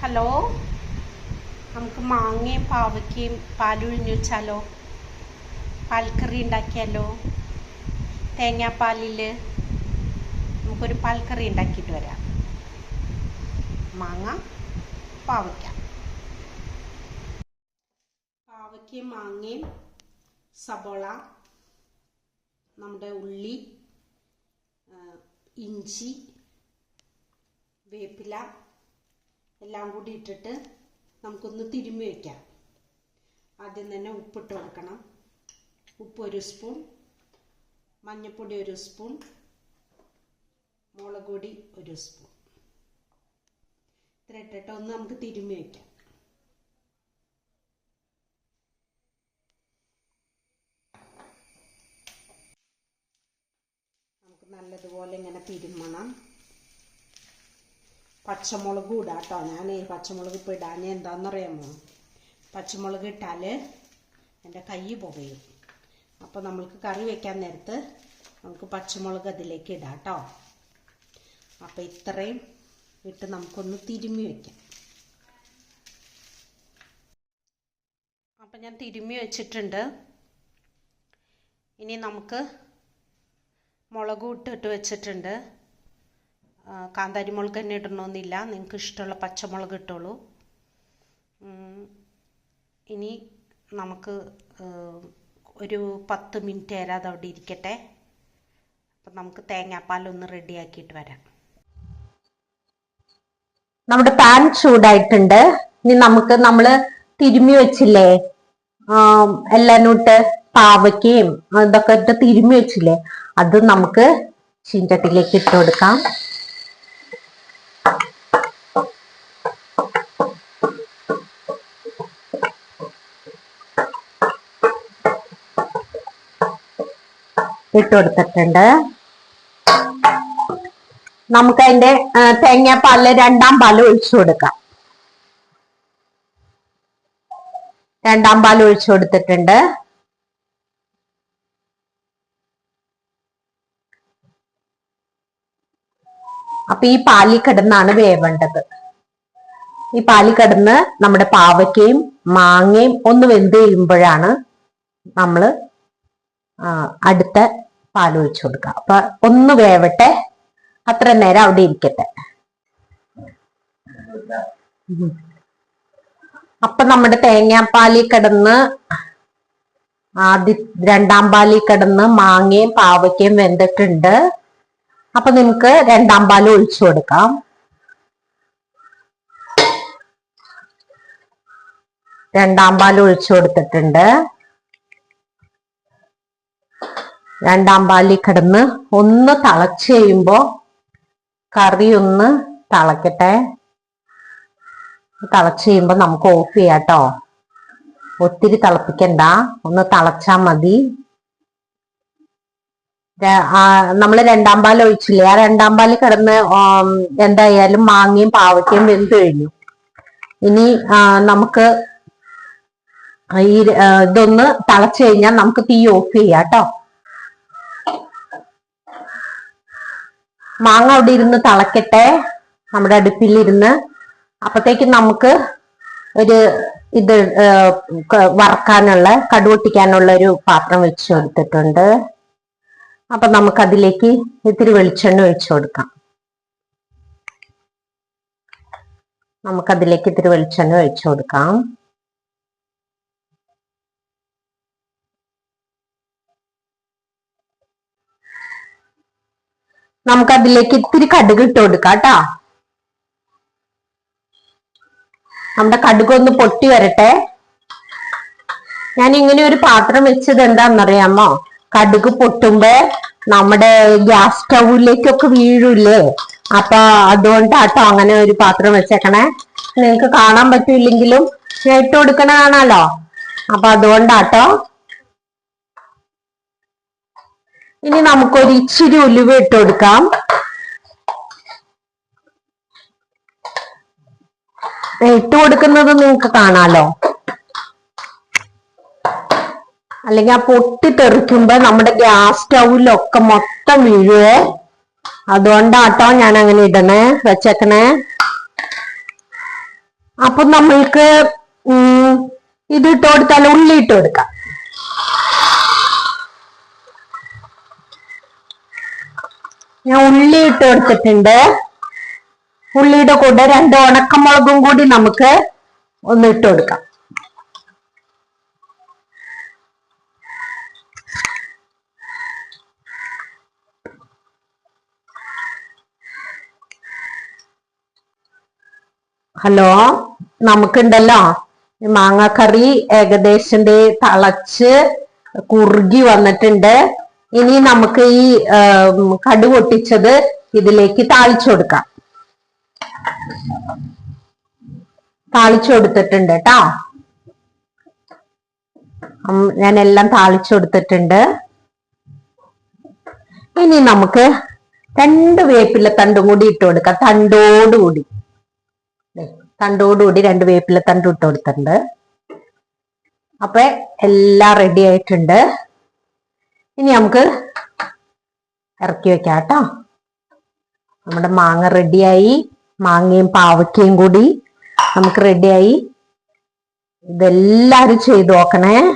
Hello? നമുക്ക് മാങ്ങയും പാവയ്ക്കയും പാലുഴിഞ്ഞു വെച്ചാലോ പാൽക്കറി ഉണ്ടാക്കിയാലോ? തേങ്ങാപ്പാലിൽ നമുക്കൊരു പാൽക്കറി ഉണ്ടാക്കിയിട്ട് വരാം. മാങ്ങ പാവയ്ക്ക. പാവയ്ക്കയും മാങ്ങയും സബോള നമ്മുടെ ഉള്ളി ഇഞ്ചി വേപ്പില എല്ലാം കൂടി ഇട്ടിട്ട് നമുക്കൊന്ന് തിരുമ്മി വയ്ക്കാം ആദ്യം തന്നെ ഉപ്പിട്ട് കൊടുക്കണം. ഉപ്പ് ഒരു സ്പൂൺ മഞ്ഞൾപ്പൊടി ഒരു സ്പൂൺ മുളക് പൊടി ഒരു സ്പൂൺ. ഇത്ര ഇട്ടിട്ട് ഒന്ന് നമുക്ക് തിരുമ്മി വയ്ക്കാം നല്ലതുപോലെ ഇങ്ങനെ തിരുമ്മണം. പച്ചമുളക് ഇടാം കേട്ടോ ഞാൻ പച്ചമുളക് ഇപ്പോൾ ഇടാൻ എന്താണെന്നറിയാമോ പച്ചമുളക് ഇട്ടാൽ എന്റെ കൈ പുകയും. അപ്പോൾ നമ്മൾക്ക് കറി വെക്കാൻ നേരത്ത് നമുക്ക് പച്ചമുളക് അതിലേക്ക് ഇടാം കേട്ടോ അപ്പോൾ ഇത്രയും ഇട്ട് നമുക്കൊന്ന് തിരുമ്മി വയ്ക്കാം അപ്പം ഞാൻ തിരുമ്മി വെച്ചിട്ടുണ്ട്. ഇനി നമുക്ക് മുളക് ഇട്ടിട്ട് വെച്ചിട്ടുണ്ട്. ആ, കാന്താരി മുളക് തന്നെ ഇടണമെന്നില്ല നിങ്ങൾക്ക് ഇഷ്ടമുള്ള പച്ചമുളക് ഇട്ടോളൂ. ഇനി നമുക്ക് ഒരു പത്ത് മിനിറ്റ് നേരം അത് അവിടെ ഇരിക്കട്ടെ. അപ്പം നമുക്ക് തേങ്ങാപ്പാലൊന്ന് റെഡിയാക്കിയിട്ട് വരാം. നമ്മുടെ പാൻ ചൂടായിട്ടുണ്ട്. ഇനി നമുക്ക് നമ്മൾ തിരുമ്മി വെച്ചില്ലേ? ആം, എല്ലാം ഇട്ട് പാവയ്ക്കയും ഇതൊക്കെ ഇട്ട് തിരുമ്മി വെച്ചില്ലേ? അത് നമുക്ക് ചീഞ്ചട്ടിയിലേക്ക് ഇട്ട് കൊടുക്കാം. ഇട്ട് കൊടുത്തിട്ടുണ്ട് നമുക്ക് അതിന്റെ തേങ്ങ തേങ്ങാപ്പാലിൽ രണ്ടാം പാൽ ഒഴിച്ചു കൊടുക്കാം. രണ്ടാം പാൽ ഒഴിച്ചു കൊടുത്തിട്ടുണ്ട്. അപ്പൊ ഈ പാലിൽ കിടന്നാണ് വേവേണ്ടത്. ഈ പാലിൽ കിടന്ന് നമ്മുടെ പാവയ്ക്കയും മാങ്ങയും ഒന്ന് വെന്ത് കഴിയുമ്പോഴാണ് നമ്മൾ ആ, അടുത്ത പാൽ ഒഴിച്ചു കൊടുക്കുക അപ്പൊ ഒന്ന് വേവട്ടെ. അത്ര നേരം അവിടെ ഇരിക്കട്ടെ. അപ്പൊ നമ്മുടെ തേങ്ങാപ്പാലിൽ കിടന്ന് ആദ്യ രണ്ടാം പാലിൽ കിടന്ന് മാങ്ങയും പാവയ്ക്കയും വെന്തിട്ടുണ്ട്. അപ്പൊ നിങ്ങക്ക് രണ്ടാം പാൽ ഒഴിച്ചു കൊടുക്കാം. രണ്ടാം പാൽ ഒഴിച്ചു കൊടുത്തിട്ടുണ്ട്. രണ്ടാം പാലിൽ കിടന്ന് ഒന്ന് തിളച്ച് കഴിയുമ്പോ കറി ഒന്ന് തിളക്കട്ടെ. തിളച്ച് കഴിയുമ്പോ നമുക്ക് ഓഫ് ചെയ്യാം കേട്ടോ ഒത്തിരി തിളപ്പിക്കണ്ട. ഒന്ന് തിളച്ചാ മതി. നമ്മൾ രണ്ടാം പാൽ ഒഴിച്ചില്ലേ? ആ രണ്ടാം പാൽ കിടന്ന് എന്തായാലും മാങ്ങയും പാവയ്ക്കയും വെന്ത് കഴിഞ്ഞു. ഇനി നമുക്ക് ഈ ഇതൊന്ന് തിളച്ചു കഴിഞ്ഞാൽ നമുക്ക് തീ ഓഫ് ചെയ്യാം കേട്ടോ മാങ്ങ അവിടെ ഇരുന്ന് തിളക്കട്ടെ. നമ്മുടെ അടുപ്പിലിരുന്ന്. അപ്പത്തേക്ക് നമുക്ക് ഒരു ഇത് വറക്കാനുള്ള കടുവൊട്ടിക്കാനുള്ള ഒരു പാത്രം വെച്ച് കൊടുത്തിട്ടുണ്ട് അപ്പൊ നമുക്ക് അതിലേക്ക് ഇത്തിരി വെളിച്ചെണ്ണ ഒഴിച്ചു കൊടുക്കാം. നമുക്കതിലേക്ക് ഇത്തിരി വെളിച്ചെണ്ണ ഒഴിച്ചു കൊടുക്കാം. നമുക്കതിലേക്ക് ഇത്തിരി കടുക് ഇട്ട് കൊടുക്കാം കേട്ടാ. നമ്മുടെ കടുക് ഒന്ന് പൊട്ടി വരട്ടെ. ഞാൻ ഇങ്ങനെ ഒരു പാത്രം വെച്ചത് എന്താണെന്നറിയാമോ? കടുക് പൊട്ടുമ്പോ നമ്മുടെ ഗ്യാസ് സ്റ്റൗവിലേക്കൊക്കെ വീഴൂലേ അപ്പൊ അതുകൊണ്ടാട്ടോ അങ്ങനെ ഒരു പാത്രം വെച്ചേക്കണേ. നിങ്ങൾക്ക് കാണാൻ പറ്റില്ലെങ്കിലും ഞാൻ ഇട്ട് കൊടുക്കണ കാണാലോ അപ്പൊ അതുകൊണ്ടാട്ടോ ഇനി നമുക്കൊരു ഇച്ചിരി ഉലുവ ഇട്ട് കൊടുക്കാം. ഇട്ട് കൊടുക്കുന്നത് നിങ്ങൾക്ക് കാണാലോ? അല്ലെങ്കിൽ ആ പൊട്ടി തെറിക്കുമ്പോ നമ്മുടെ ഗ്യാസ് സ്റ്റൗവിലൊക്കെ മൊത്തം വീഴുവേ? അതുകൊണ്ടാട്ടോ ഞാൻ അങ്ങനെ ഇടണേ വെച്ചേക്കണേ. അപ്പൊ നമ്മൾക്ക് ഉം, ഇത് ഇട്ട് കൊടുത്താൽ ഉള്ളി ഇട്ട് കൊടുക്കാം. ഞാൻ ഉള്ളി ഇട്ട് കൊടുത്തിട്ടുണ്ട്. ഉള്ളിയുടെ കൂടെ രണ്ട് ഉണക്കമുളകും കൂടി നമുക്ക് ഒന്ന് ഇട്ട് കൊടുക്കാം. ഹലോ നമുക്കുണ്ടല്ലോ. മാങ്ങാക്കറി ഏകദേശം തിളച്ച് കുറുകി വന്നിട്ടുണ്ട്. ഇനി നമുക്ക് ഈ കടു പൊട്ടിച്ചത് ഇതിലേക്ക് താളിച്ചു കൊടുക്കാം. താളിച്ചു കൊടുത്തിട്ടുണ്ട് കേട്ടോ ഞാൻ എല്ലാം താളിച്ചു കൊടുത്തിട്ടുണ്ട്. ഇനി നമുക്ക് രണ്ട് വേപ്പില തണ്ടും കൂടി ഇട്ട് കൊടുക്കാം. തണ്ടോടുകൂടി തണ്ടോടുകൂടി രണ്ട് വേപ്പില തണ്ട് ഇട്ട് കൊടുത്തിട്ടുണ്ട്. അപ്പൊ എല്ലാം റെഡി ആയിട്ടുണ്ട്. ഇനി നമുക്ക് ഇറക്കി വെക്കാം കേട്ടോ. നമ്മുടെ മാങ്ങ റെഡിയായി. മാങ്ങയും പാവയ്ക്കയും കൂടി നമുക്ക് റെഡിയായി. ഇതെല്ലാരും ചെയ്തു നോക്കണേ.